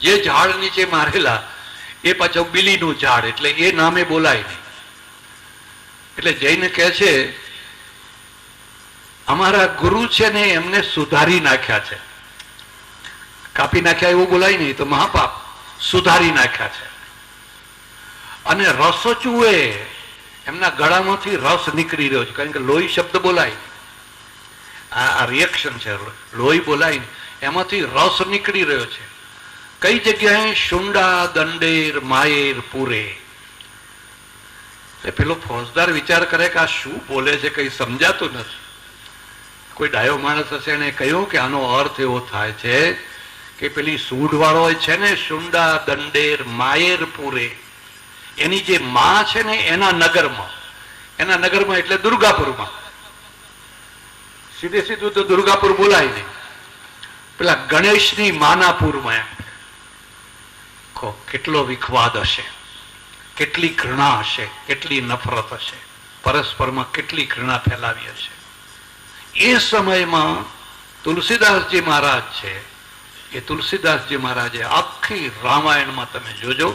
જે ઝાડ નીચે મારેલા, એ પાછો બિલીનું ઝાડ, એટલે એ નામે બોલાય નહીં એટલે જઈને કહે છે, અમારા ગુરુ છે ને એમને સુધારી નાખ્યા છે કાપી નાખ્યા એવું બોલાય નહીં, તો મહાપાપ, સુધારી નાખ્યા છે અને રસ ચૂએ એમના ગળામાંથી રસ નીકળી રહ્યો છે, કારણ કે લોહી શબ્દ બોલાય. આ રિએક્શન છે, લોહી બોલાય. એમાંથી રસ નીકળી રહ્યો છે કઈ જગ્યાએ શુંડા, દંડેર, માયેર, પૂરે? પેલો ફોજદાર વિચાર કરે કે આ શું બોલે છે, કઈ સમજાતું નથી. કોઈ ડાયો માણસ હશે એને કહ્યું કે આનો અર્થ એવો થાય છે કે પેલી સૂઢવાળો છે ને શુંડા, દંડેર, માયેર, પૂરે, એની જે માં છે ને એના નગરમાં. એના નગરમાં એટલે દુર્ગાપુરમાં. સીધે સીધું તો દુર્ગાપુર બોલાય નહીં. પેલા ગણેશની માનાપુરમાં એમ. કહો કેટલો વિખવાદ હશે? કેટલી ઘૃણા હશે? કેટલી નફરત હશે? પરસ્પરમાં કેટલી ઘૃણા ફેલાવી હશે? એ સમયમાં તુલસીદાસજી મહારાજ છે. એ તુલસીદાસજી મહારાજે આખી રામાયણમાં તમે જોજો.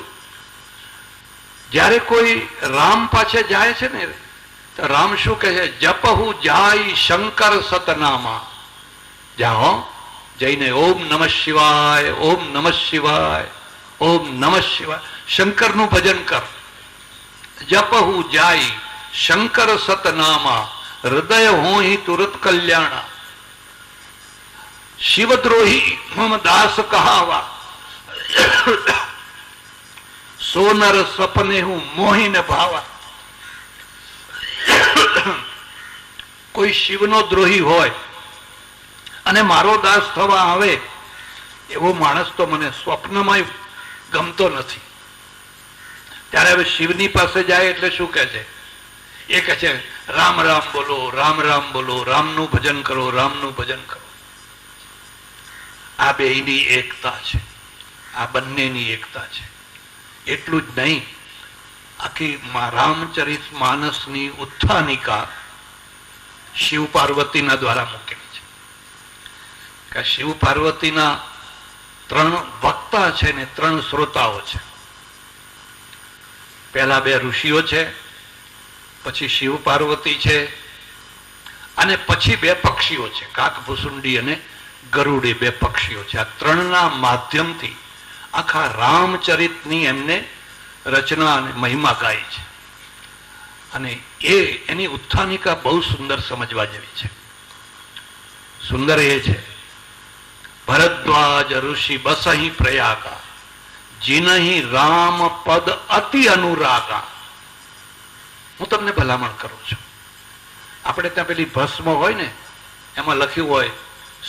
જ્યારે કોઈ રામ પાછે જાય છે ને, તો રામ શું કહે છે? જપહુ જાય શંકર સતનામા. જાઓ, જઈને ઓમ નમઃ શિવાય, ઓમ નમઃ શિવાય. ઓમ નમઃ શિવાય. શંકરનું ભજન કર. જપહુ જાય શંકર સતનામા. હૃદય હોહી તુરત કલ્યાણ. શિવદ્રોહી મમ દાસ કહાવા. સોનર સપને હું મોહીને ભાવા. કોઈ શિવનો દ્રોહી હોય અને મારો દાસ થવા આવે, એવો માણસ તો મને સ્વપ્નમાં ગમતો નથી. ત્યારે હવે શિવની પાસે જાય એટલે શું કહે છે? એ કહે છે, રામ રામ બોલો, રામ રામ બોલો, રામનું ભજન કરો, રામનું ભજન કરો. આ બેયની એકતા છે. આ બંનેની એકતા છે. એટલું જ નહીં, આખી રામચરિત માનસની ઉત્થાનિકા શિવ પાર્વતીના દ્વારા મૂકેલી છે. કે શિવ પાર્વતીના ત્રણ વક્તા છે ને ત્રણ શ્રોતાઓ છે. પહેલા બે ઋષિઓ છે, પછી શિવ પાર્વતી છે, અને પછી બે પક્ષીઓ છે કાક ભૂસુંડી અને ગરુડી બે પક્ષીઓ છે. આ ત્રણના માધ્યમથી આખા રામચરિતની એમને રચના અને મહિમા ગાય છે. અને એ એની ઉત્થાનિકા બહુ સુંદર સમજવા જેવી છે. સુંદર એ છે ભરદ્વાજ ઋષિ બસહી પ્રયાગા. જીનહી રામ પદ અતિ અનુરાગા. હું તમને ભલામણ કરું છું. આપણે ત્યાં પેલી ભસ્મ હોય ને, એમાં લખ્યું હોય,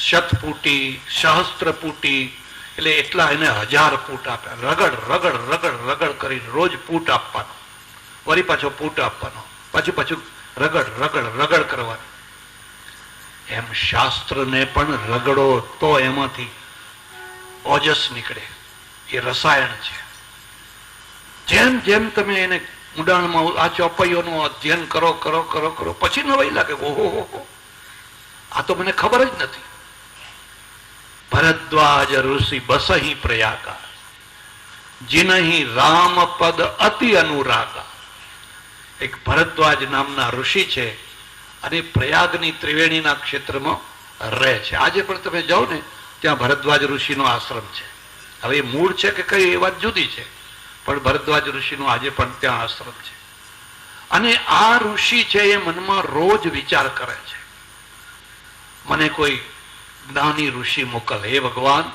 શતપૂટી સહસ્ત્રપૂટી એટલે એટલા એને હજાર પૂટ આપ્યા. રગડ રગડ રગડ રગડ કરીને રોજ પૂટ આપવાનો. વળી પાછો પૂટ આપવાનો. પાછું પાછું રગડ રગડ રગડ કરવાનું. એમ શાસ્ત્રને પણ રગડો તો એમાંથી ઓજસ નીકળે. એ રસાયણ છે. જેમ જેમ તમે એને ઊંડાણમાં આ ચોપાઈઓનું અધ્યયન કરો કરો કરો કરો, પછી નવાઈ લાગે. ઓહો આ તો મને ખબર જ નથી. ભરદ્વાજ ઋષિ બસહી પ્રયાગા. જીનહી રામ પદ અતિ અનુરાગા. એક ભરદ્વાજ નામના ઋષિ છે. અને પ્રયાગની ત્રિવેણીના ક્ષેત્રમાં રહે છે. આજે પણ તમે જાઓ ને, ત્યાં ભરદ્વાજ ઋષિનો આશ્રમ છે. હવે મૂળ છે કે કઈ, એ વાત જુદી છે. પણ ભરદ્વાજ ઋષિનો આજે પણ ત્યાં આશ્રમ છે. અને આ ઋષિ છે એ મનમાં રોજ વિચાર કરે છે. મને કોઈ જ્ઞાની ઋષિ મોકલ. હે ભગવાન,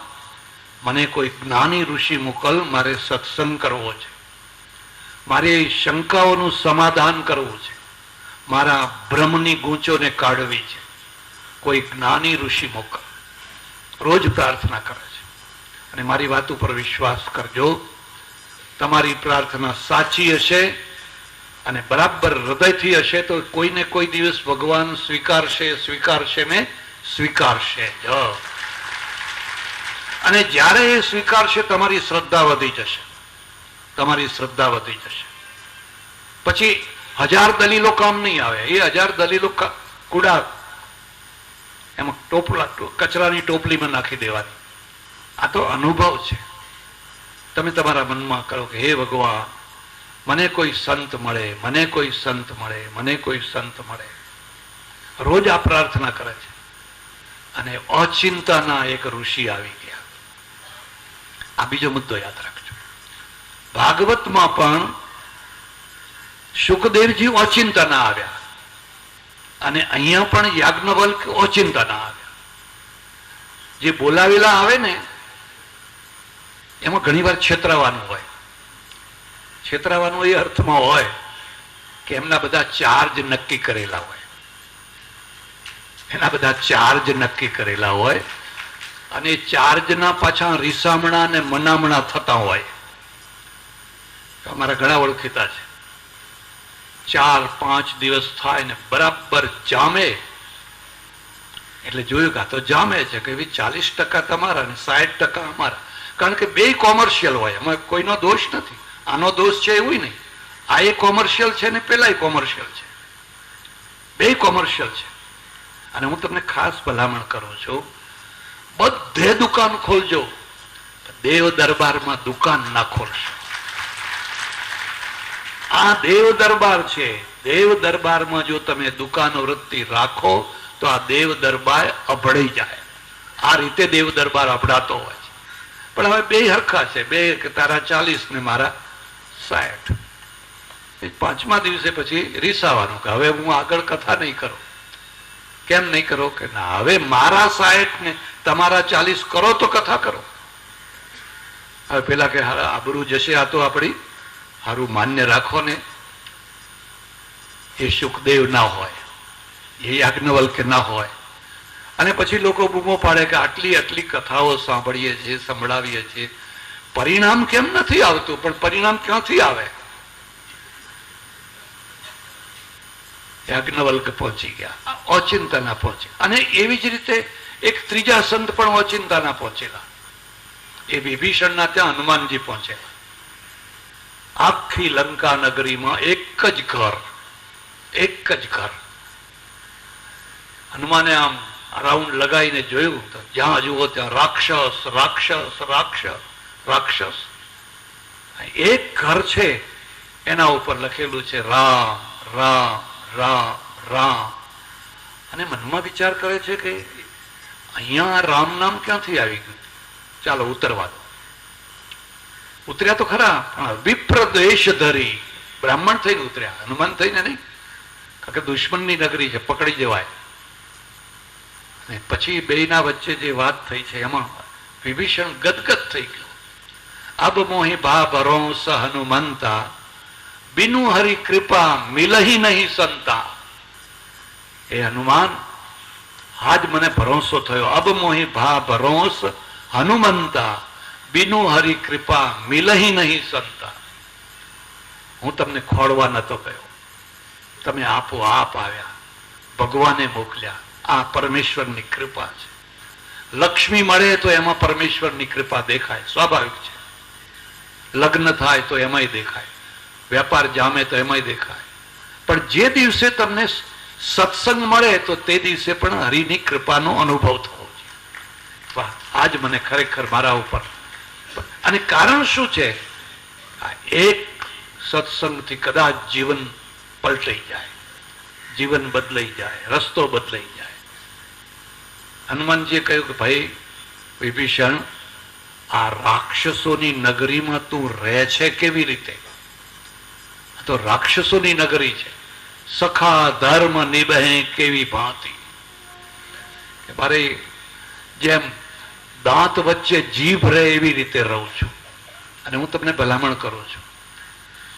મને કોઈ જ્ઞાની ઋષિ મોકલ, મારે સત્સંગ કરવો છે. મારે શંકાઓનું સમાધાન કરવું છે. મારા ભ્રમની ગૂંચોને કાઢવી છે. કોઈ જ્ઞાની ઋષિ મોક રોજ પ્રાર્થના કરે છે. અને મારી વાત ઉપર વિશ્વાસ કરજો. તમારી પ્રાર્થના સાચી હશે અને બરાબર હૃદયથી હશે તો કોઈને કોઈ દિવસ ભગવાન સ્વીકારશે સ્વીકારશે ને સ્વીકારશે. જ. અને જ્યારે એ સ્વીકારશે, તમારી શ્રદ્ધા વધી જશે. તમારી શ્રદ્ધા વધી જશે. પછી હજાર દલીલો કામ નહીં આવે. એ હજાર દલીલો કુડા એમાં ટોપલા કચરાની ટોપલીમાં નાખી દેવાની. આ તો અનુભવ છે. તમે તમારા મનમાં કરો કે, હે ભગવાન, મને કોઈ સંત મળે, મને કોઈ સંત મળે, મને કોઈ સંત મળે. રોજ આ પ્રાર્થના કરે છે. અને અચિંતાના એક ઋષિ આવી ગયા. આ બીજો મુદ્દો યાદ રાખજો. ભાગવતમાં પણ સુખદેવજી ઓચિંતાના આવ્યા. અને અહીંયા પણ યાજ્ઞવલ્ક ઓચિંતાના આવ્યા. જે બોલાવેલા આવે ને, એમાં ઘણીવાર છેતરાવાનું હોય. છેતરાવાનું એ અર્થમાં હોય કે એમના બધા ચાર્જ નક્કી કરેલા હોય. એના બધા ચાર્જ નક્કી કરેલા હોય અને ચાર્જના પાછા રીસામણા અને મનામણા થતા હોય. અમારા ઘણા ઓળખીતા છે. ચાર પાંચ દિવસ થાય ને બરાબર જામે. એટલે જોયું કે તો જામે છે કે ચાલીસ ટકા તમારા ને સાઠ ટકા અમારા. કારણ કે બે કોમર્શિયલ હોય, એમાં કોઈનો દોષ નથી. આનો દોષ છે એવું નહીં. આ એ કોમર્શિયલ છે ને પેલા કોમર્શિયલ છે. બે કોમર્શિયલ છે. અને હું તમને ખાસ ભલામણ કરું છું, બધે દુકાન ખોલજો. દેવ દરબારમાં દુકાન ના ખોલશો. આ દેવ દરબાર છે. દેવ દરબારમાં જો તમે દુકાનો વૃત્તિ રાખો, તો આ દેવ દરબાર અભળી જાય. આ રીતે દેવ દરબાર અભડાતો હોય છે. પણ હવે બે હરખા છે. બે તારા ચાલીસ ને મારા સાઠ. પાંચમા દિવસે પછી રીસાવાનું કે હવે હું આગળ કથા નહીં કરું. કેમ નહીં કરો? કે ના, હવે મારા સાઠ ને તમારા ચાલીસ કરો તો કથા કરો. હવે પેલા કે આબરૂ જશે, આ તો આપણી હારું માન્ય રાખો ને એ સુખદેવ ના હોય, એ યાજ્ઞવલ્કે ના હોય. અને પછી લોકો બૂમો પાડે કે આટલી આટલી કથાઓ સાંભળીએ છીએ, સંભળાવીએ છીએ. પરિણામ કેમ નથી આવતું? પણ પરિણામ ક્યાંથી આવે? યાજ્ઞવલ્ક પહોંચી ગયા. ઓચિંતાના પહોંચે અને એવી જ રીતે એક ત્રીજા સંત પણ ઓચિંતાના પહોંચેલા. એ વિભીષણના ત્યાં હનુમાનજી પહોંચેલા આખી લંકા નગરીમાં એક જ ઘર, એક જ ઘર. હનુમાને આમ રાઉન્ડ લગાવીને જોયું જ્યાં જુઓ ત્યાં રાક્ષસ રાક્ષસ રાક્ષસ રાક્ષસ. એક ઘર છે, એના ઉપર લખેલું છે રામ રામ રામ રામ. અને મનમાં વિચાર કરે છે કે અહીંયા રામ નામ ક્યાંથી આવી ગયું? ચાલો ઉતરવા દો. ઉતર્યા તો ખરા, પણ વિપ્ર ધરી. બ્રાહ્મણ થઈને ઉતર્યા, હનુમાન થઈને નહીં. કારણ કે દુશ્મનની નગરી છે, પકડી જવાય. અને પછી બેના વચ્ચે જે વાત થઈ છે, એમાં વિભીષણ ગદગદ થઈ ગયો. અબ મોહી ભા સ હનુમંતા, બિનુ હરી કૃપા મિલહી નહીં સંતા. એ હનુમાન, આજ મને ભરોસો થયો. અબ મોહી ભા ભરોસ હનુમંતા બિનુ હરી કૃપા મિલહી નહીં સંતા હું તમને ખોડવા નતો ગયો. તમે આપો આપ આવ્યા. ભગવાને મોકલ્યા. આ પરમેશ્વરની કૃપા છે. લક્ષ્મી મળે તો એમાં પરમેશ્વરની કૃપા દેખાય. સ્વાભાવિક છે. લગ્ન થાય તો એમાંય દેખાય. વેપાર જામે તો એમાંય દેખાય. પણ જે દિવસે તમને સત્સંગ મળે તો તે દિવસે પણ હરિની કૃપાનો અનુભવ થવો જોઈએ. વાહ, આજ મને ખરેખર મારા ઉપર અને કારણ શું છે? આ એક સત્સંગથી કદાચ જીવન પલટાઈ જાય, જીવન બદલાઈ જાય, રસ્તો બદલાઈ જાય. હનુમાનજીએ કહ્યું કે ભાઈ, વિભીષણ, આ રાક્ષસોની નગરીમાં તું રહે છે કેવી રીતે? તો રાક્ષસોની નગરી છે. સખા ધર્મ નિબહે કેવી ભાંતિ. મારે જેમ દાંત વચ્ચે જીભ રહે એવી રીતે રહું છું. અને હું તમને ભલામણ કરું છું.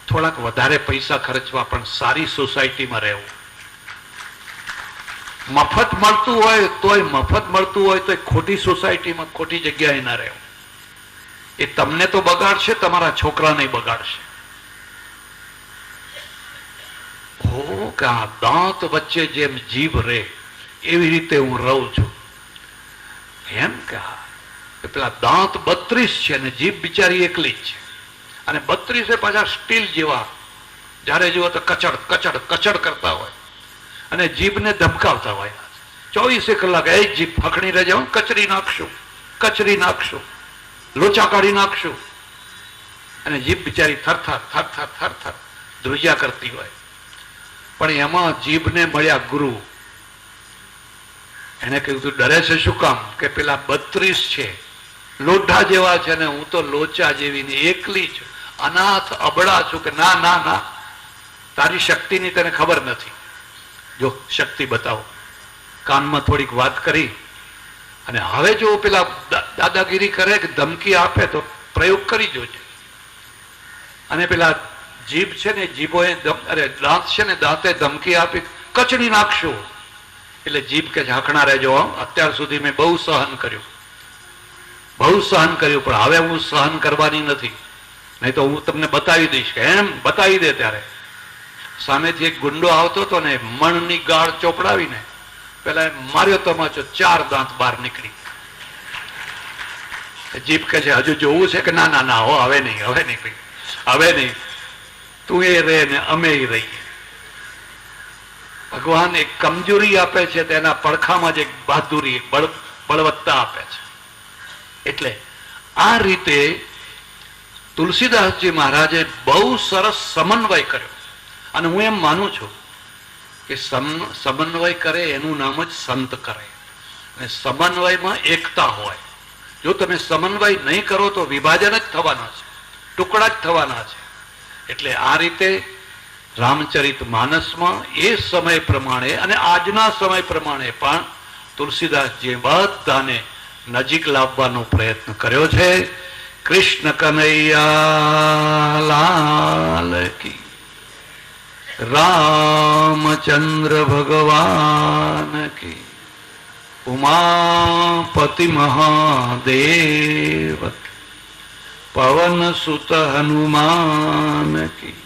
થોડાક વધારે પૈસા ખર્ચવા પણ સારી સોસાયટીમાં રહેવું. મફત મળતું હોય તોય મફત મળતું હોય તો ખોટી સોસાયટીમાં ખોટી જગ્યાએ ના રહેવું. એ તમને તો બગાડશે, તમારા છોકરાને બગાડશે. હો કે આ દાંત વચ્ચે જેમ જીભ રહે એવી રીતે હું રહું છું. એમ કે હા. એ પેલા દાંત બત્રીસ છે અને જીભ બિચારી એકલી જ છે. અને બત્રીસે પાછા સ્ટીલ જેવા, જ્યારે જુઓ તો કચડ કચડ કચડ કરતા હોય. અને જીભને ધમકાવતા હોય. ચોવીસે કલાક એ જીભ ફકણી રહેજે કચરી નાખશું કચરી નાખશું, લોચા કાઢી નાખશું. અને જીભ બિચારી થરથર થરથર થરથર ધ્રુજ્યા કરતી હોય. પણ એમાં જીભને મળ્યા ગુરુ. એને કહ્યું, તું ડરે છે શું કામ? કે પેલા બત્રીસ છે લોઢા જેવા છે ને હું તો લોચા જેવી ને એકલી છું. અનાથ, અબળા છું કે ના ના ના. તારી શક્તિની તને ખબર નથી. જો શક્તિ બતાવો. કાનમાં થોડીક વાત કરી. અને હવે જો પેલા દાદાગીરી કરે કે ધમકી આપે તો પ્રયોગ કરી જોજે. અને પેલા જીભ છે ને, જીભોએ અરે દાંત છે ને, દાંતે ધમકી આપી કચડી નાખશું. એટલે જીભ કે ઝાંખણા રહેજો અત્યાર સુધી મેં બહુ સહન કર્યું. બહુ સહન કર્યું, પણ હવે હું સહન કરવાની નથી. નહીં તો હું તમને બતાવી દઈશ કે એમ બતાવી દે ત્યારે. સામેથી એક ગુંડો આવતો હતો ને, મણની ગાળ ચોપડાવીને, પેલા માર્યો તમાચો ચાર દાંત બહાર નીકળી. જીભ કે છે, હજુ જોવું છે કે ના ના ના, હો, હવે નહીં હવે નહીં કઈ હવે નહીં. તું એ રે ને અમે રહીએ. ભગવાન એક કમજોરી આપે છે, તેના પડખામાં જ એક બહાદુરી, બળ, બળવત્તા આપે છે. એટલે આ રીતે તુલસીદાસજી મહારાજે બહુ સરસ સમન્વય કર્યો. અને હું એમ માનું છું કે સમ- સમન્વય કરે એનું નામ જ સંત કરે. અને સમન્વયમાં એકતા હોય. જો તમે સમન્વય નહીં કરો તો વિભાજન જ થવાના છે. ટુકડા જ થવાના છે. એટલે આ રીતે રામચરિત માનસમાં એ સમય પ્રમાણે અને આજના સમય પ્રમાણે પણ તુલસીદાસજીએ બધાને નજીક લાવવાનો પ્રયત્ન કર્યો છે. કૃષ્ણ કનૈયા લાલ રામચંદ્ર ભગવાન કી. ઉમાપતિ મહાદેવ પવન સુત હનુમાન કી.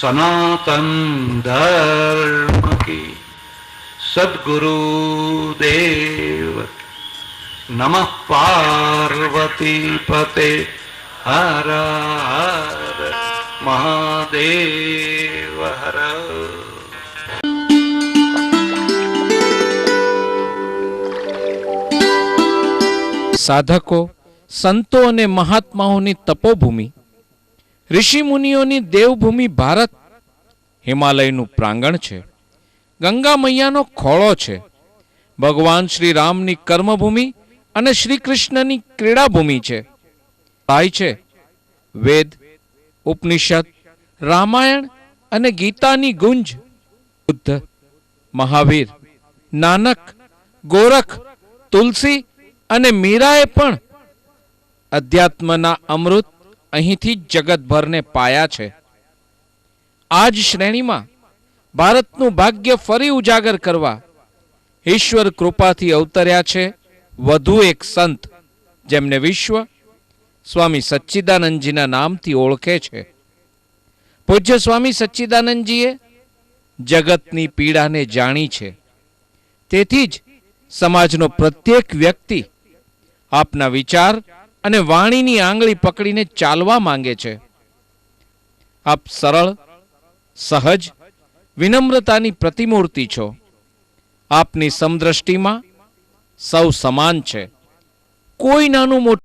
સનાતન ધર્મ કી. સદગુરુ દેવ કી. નમઃ પાર્વતી પતે હર હર મહાદેવ હર સાધકો સંતો અને મહાત્માઓની તપોભૂમિ ઋષિ મુનિઓની દેવભૂમિ ભારત હિમાલયનું પ્રાંગણ છે ગંગા મૈયાનો ખોળો છે ભગવાન શ્રી રામની કર્મભૂમિ અને શ્રી કૃષ્ણની ક્રીડાભૂમિ છે. ભાઈ છે. વેદ, ઉપનિષદ, રામાયણ અને ગીતાની ગુંજ, બુદ્ધ, મહાવીર, નાનક, ગોરખ, તુલસી અને મીરાએ પણ અધ્યાત્મના અમૃત અહીંથી જગતભરને પાયા છે. આ જ શ્રેણીમાં ભારતનું ભાગ્ય ફરી ઉજાગર કરવા ઈશ્વર કૃપાથી અવતર્યા છે. વધુ એક સંત, જેમને વિશ્વ સ્વામી સચ્ચિદાનંદજીના નામથી ઓળખે છે. પૂજ્ય સ્વામી સચ્ચિદાનંદજીએ જગતની પીડાને જાણી છે. તેથી જ સમાજનો પ્રત્યેક વ્યક્તિ આપના વિચાર અને વાણીની આંગળી પકડીને ચાલવા માંગે છે. આપ સરળ, સહજ, વિનમ્રતાની પ્રતિમૂર્તિ છો. આપની સમદ્રષ્ટિમાં સૌ સમાન છે. કોઈ નાનું મોટું